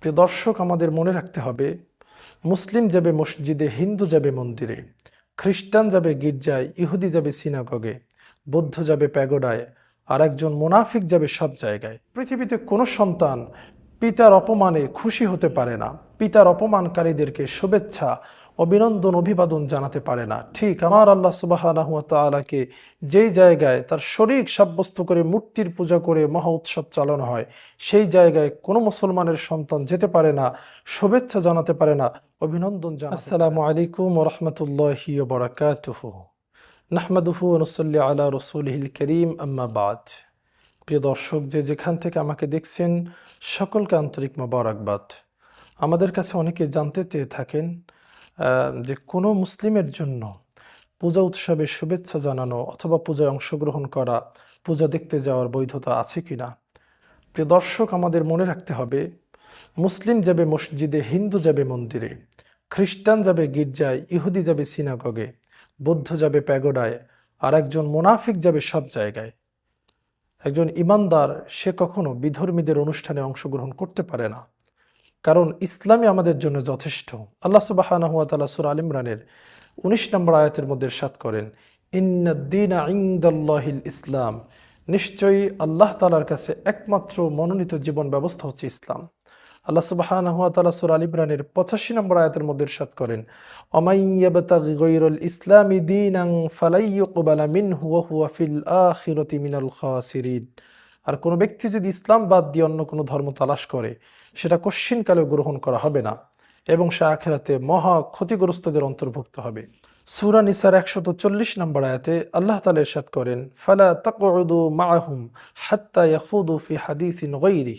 প্রিয় দর্শক, আমাদের মনে রাখতে হবে, মুসলিম যাবে মসজিদে, হিন্দু যাবে মন্দিরে, খ্রিস্টান যাবে গির্জায়, ইহুদি যাবে সিনাগগে, বৌদ্ধ যাবে প্যাগোডায়, আর একজন মোনাফিক যাবে সব জায়গায়। পৃথিবীতে কোনো সন্তান পিতার অপমানে খুশি হতে পারে না। পিতার অপমানকারীদেরকে শুভেচ্ছা অভিনন্দন, অভিবাদন জানাতে পারে না। ঠিক আমার আল্লাহ সুবাহ তালাকে যেই জায়গায় তার শরীর সাব্যস্ত করে মূর্তির পূজা করে মহা উৎসব চালানো হয়, সেই জায়গায় কোনো মুসলমানের সন্তান যেতে পারে না, শুভেচ্ছা জানাতে পারে না, অভিনন্দন জানা আসসালামু আলাইকুম রহমতুল্লাহি বরাকাতুহু। নাহমাদুহু নসল্লি আলা রসুলহিল করিম আম্মাবাদ প্রিয় দর্শক, যে যেখান থেকে আমাকে দেখছেন, সকলকে আন্তরিক মোবারকবাদ। আমাদের কাছে অনেকে জানতে চেয়ে থাকেন যে কোনো মুসলিমের জন্য পূজা উৎসবে শুভেচ্ছা জানানো অথবা পূজায় অংশগ্রহণ করা, পূজা দেখতে যাওয়ার বৈধতা আছে কিনা প্রিয় দর্শক, আমাদের মনে রাখতে হবে, মুসলিম যাবে মসজিদে, হিন্দু যাবে মন্দিরে, খ্রিস্টান যাবে গির্জায়, ইহুদি যাবে সিনাগগে, বৌদ্ধ যাবে প্যাগোডায়, আর একজন মোনাফিক যাবে সব জায়গায়। একজন ইমানদার, সে কখনো বিধর্মীদের অনুষ্ঠানে অংশগ্রহণ করতে পারে না। কারণ ইসলামই আমাদের জন্য যথেষ্ট। আল্লাহ সুবাহানাহু সুর আল ইমরানের উনিশ নম্বর আয়াতের মধ্যে সাত করেন ইন্নাদ্দিন ইনদাল্লাহিল ইসলাম। নিশ্চয়ই আল্লাহ তালার কাছে একমাত্র মনোনীত জীবন ব্যবস্থা হচ্ছে ইসলাম। আল্লাহ তাআলা সূরা আল ইমরানের পঁচাশি নম্বর আয়াতের মধ্যে সাত করেন অমাইয়াবতাগি গৈরুল ইসলামি দীনাং ফালাইয়ুকবালা মিনহু ওয়া হুয়া ফিল আখিরাতি মিনাল আর কোনো ব্যক্তি যদি ইসলাম বাদ দিয়ে অন্য কোনো ধর্ম তালাশ করে, সেটা কশ্চিনকালেও গ্রহণ করা হবে না এবং সে আখেরাতে মহা ক্ষতিগ্রস্তদের অন্তর্ভুক্ত হবে। সুরা নিসার একশত চল্লিশ নম্বর আয়াতে আল্লাহ তালা ইরশাদ করেন, ফালা তাকউদু মাআহুম হাত্তা ইয়াখুদু ফি হাদিসিন গায়রি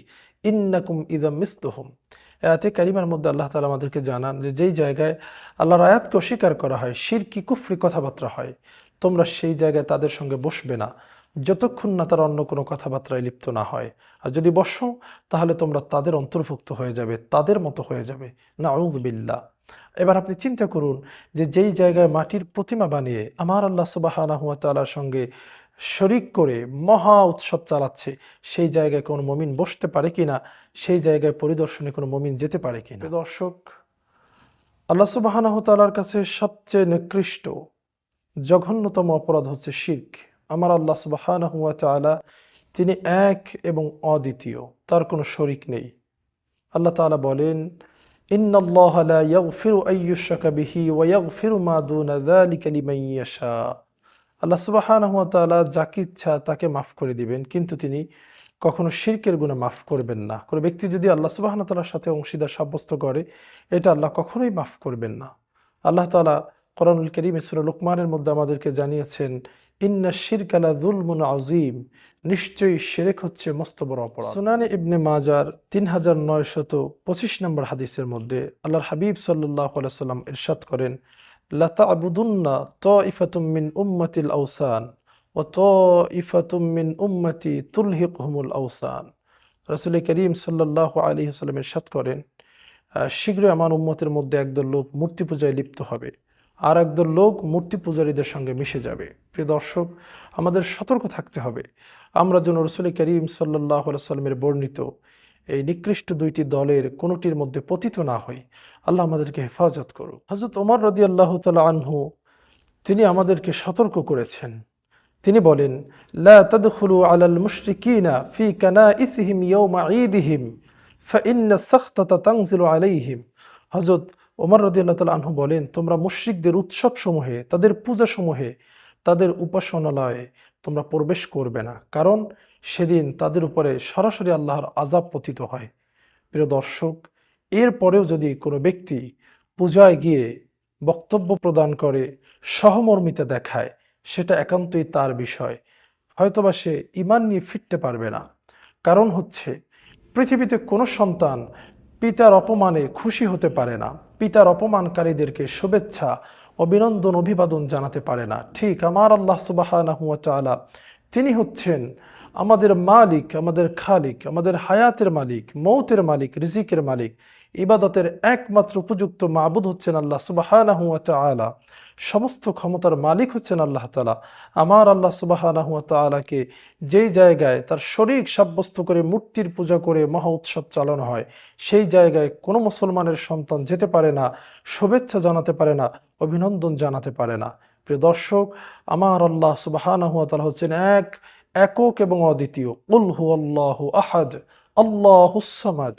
ইন্নাকুম ইযা মিসলুহুম। আয়াতে কারিমার মধ্যে আল্লাহ তালা আমাদেরকে জানান যে, যেই জায়গায় আল্লাহর আয়াতকে অস্বীকার করা হয়, শিরকি, কুফরি কথাবার্তা হয়, তোমরা সেই জায়গায় তাদের সঙ্গে বসবে না। যতক্ষণ না তারা অন্য কোনো কথাবার্তায় লিপ্ত না হয়। আর যদি বসো, তাহলে তোমরা তাদের অন্তর্ভুক্ত হয়ে যাবে, তাদের মতো হয়ে যাবে। না বিল্লাহ। এবার আপনি চিন্তা করুন যে যেই জায়গায় মাটির প্রতিমা বানিয়ে আমার আল্লাহ সুবাহানাহুয়া তালার সঙ্গে শরিক করে মহা উৎসব চালাচ্ছে, সেই জায়গায় কোনো মমিন বসতে পারে কি না সেই জায়গায় পরিদর্শনে কোনো মমিন যেতে পারে কি না দর্শক, আল্লাহ সুবাহানাহু তালার কাছে সবচেয়ে নিকৃষ্ট, জঘন্যতম অপরাধ হচ্ছে শির্ক। আমার আল্লাহ সুবাহানাহু হুয়া তাআলা তিনি এক এবং অদ্বিতীয়, তার কোনো শরিক নেই। আল্লাহ তাআলা বলেন আল্লাহ তাআলা ইচ্ছা তাকে মাফ করে দিবেন, কিন্তু তিনি কখনো শিরকের গুণে মাফ করবেন না। কোনো ব্যক্তি যদি আল্লাহ সুবাহানা তাআলার সাথে অংশীদার সাব্যস্ত করে, এটা আল্লাহ কখনোই মাফ করবেন না। আল্লাহ তাআলা কোরআনুল করিম সূরা লুকমানের মধ্যে আমাদেরকে জানিয়েছেন ইন্না শিরকালা যুলমুন আজিম নিশ্চয়ই শিরেক হচ্ছে মস্ত বড় অপরাধ। সুনানে ইবনে মাজার তিন হাজার নয়শত পঁচিশ নম্বর হাদিসের মধ্যে আল্লাহর হাবিব সাল্লাহ সাল্লাম ইরশাদ করেন লতা আবুদুন্না ত ইফাতুম মিন উম্মতিল আউসান ও ত ইফাতুম মিন উম্মতি তুলহিক হুমুল আউসান রসুল করিম সাল্লাহ আলী সাল্লাম ইরশাদ করেন শীঘ্রই আমার উম্মতের মধ্যে একদল লোক মূর্তি পূজায় লিপ্ত হবে। আর একদল লোক মূর্তি পূজারীদের সঙ্গে মিশে যাবে। প্রিয় দর্শক, আমাদের সতর্ক থাকতে হবে। আমরা যেন রসুল করিম সাল্লাহ সাল্লামের বর্ণিত এই নিকৃষ্ট দুইটি দলের কোনোটির মধ্যে পতিত না হই। আল্লাহ আমাদেরকে হেফাজত করুক। হজরত ওমর রদি আল্লাহ তালা আনহু, তিনি আমাদেরকে সতর্ক করেছেন। তিনি বলেন, লা ফি তানজিলু আলাইহিম। হযরত ওমর রাদিয়াল্লাহু তাআলা আনহু বলেন, তোমরা মুশরিকদের উৎসব সমূহে তাদের পূজা সমূহে তাদের উপাসনালয়ে তোমরা প্রবেশ করবে না। কারণ সেদিন তাদের উপরে সরাসরি আল্লাহর আজাব পতিত হয়। প্রিয় দর্শক এরপরেও যদি কোনো ব্যক্তি পূজায় গিয়ে বক্তব্য প্রদান করে, সহমর্মিতা দেখায়, সেটা একান্তই তার বিষয়। হয়তোবা সে ইমান নিয়ে ফিরতে পারবে না। কারণ হচ্ছে, পৃথিবীতে কোনো সন্তান পিতার অপমানে খুশি হতে পারে না। পিতার অপমানকারীদেরকে শুভেচ্ছা, অভিনন্দন, অভিবাদন জানাতে পারে না। ঠিক, আমার আল্লাহ সুবাহানাহু ওয়া তাআলা তিনি হচ্ছেন আমাদের মালিক, আমাদের খালিক, আমাদের হায়াতের মালিক, মৌতের মালিক, রিজিকের মালিক। ইবাদতের একমাত্র উপযুক্ত মাবুদ হচ্ছেন আল্লাহ সুবাহানাহু ওয়া তাআলা। সমস্ত ক্ষমতার মালিক হচ্ছেন আল্লাহ তালা আমার আল্লাহ সুবাহানাহু ওয়া তাআলাকে যেই জায়গায় তার শরীর সাব্যস্ত করে মূর্তির পূজা করে মহা উৎসব চালানো হয়, সেই জায়গায় কোনো মুসলমানের সন্তান যেতে পারে না, শুভেচ্ছা জানাতে পারে না, অভিনন্দন জানাতে পারে না। প্রিয় দর্শক, আমার আল্লাহ সুবাহানাহু ওয়া তাআলা হচ্ছেন এক, একক এবং অদ্বিতীয়। উল্হু আল্লাহ আহাদ, আল্লাহ সামাদ।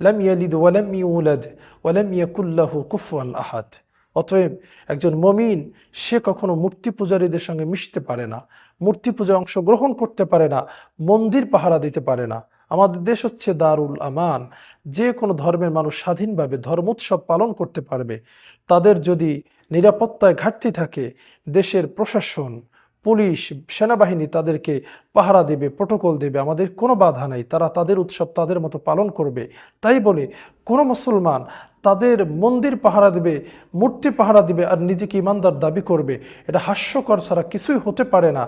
লাম ইয়ালিদ ওয়ালাম ইউলাদ ওয়ালাম ইয়াকুল্লাহু কুফুয়ান আহাদ অতএব একজন মমিন, সে কখনো মূর্তি পূজারীদের সঙ্গে মিশতে পারে না, মূর্তি পূজায় অংশগ্রহণ করতে পারে না, মন্দির পাহারা দিতে পারে না। আমাদের দেশ হচ্ছে দারুল আমান। যে কোনো ধর্মের মানুষ স্বাধীনভাবে ধর্মোৎসব পালন করতে পারবে। তাদের যদি নিরাপত্তায় ঘাটতি থাকে, দেশের প্রশাসন পুলিশ, সেনাবাহিনী তাদেরকে পাহারা দেবে প্রোটোকল দেবে। আমাদের কোনো বাধা নাই। তারা তাদের উৎসব তাদের মতো পালন করবে। তাই বলে কোনো মুসলমান তাদের মন্দির পাহারা দেবে, মূর্তি পাহারা দেবে আর নিজেকে ইমানদার দাবি করবে। এটা হাস্যকর ছাড়া কিছুই হতে পারে না।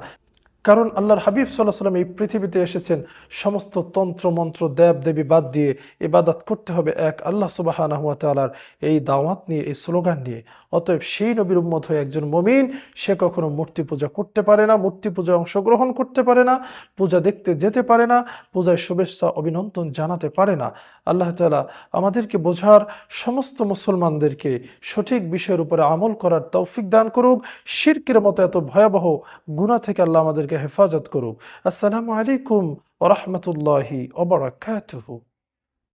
কারণ আল্লাহর হাবিব সাল্লাহ সাল্লাম এই পৃথিবীতে এসেছেন, সমস্ত তন্ত্র, মন্ত্র, দেব, দেবী বাদ দিয়ে এবাদাত করতে হবে এক আল্লাহ সুবাহানাহু ওয়া তাআলার এই দাওয়াত নিয়ে, এই স্লোগান নিয়ে। অতএব সেই নবীর উম্মত হয়ে একজন মমিন, সে কখনো মূর্তি পূজা করতে পারে না, মূর্তি পূজায় অংশগ্রহণ করতে পারে না, পূজা দেখতে যেতে পারে না, পূজায় শুভেচ্ছা, অভিনন্দন জানাতে পারে না। আল্লাহ তালা আমাদেরকে বোঝার সমস্ত মুসলমানদেরকে সঠিক বিষয়ের উপরে আমল করার তৌফিক দান করুক। শিরকের মতো এত ভয়াবহ গুণা থেকে আল্লাহ আমাদেরকে হেফাজত করুক। আসসালামু আলাইকুম ওরহমতুল্লাহি ওবরাকাতুহু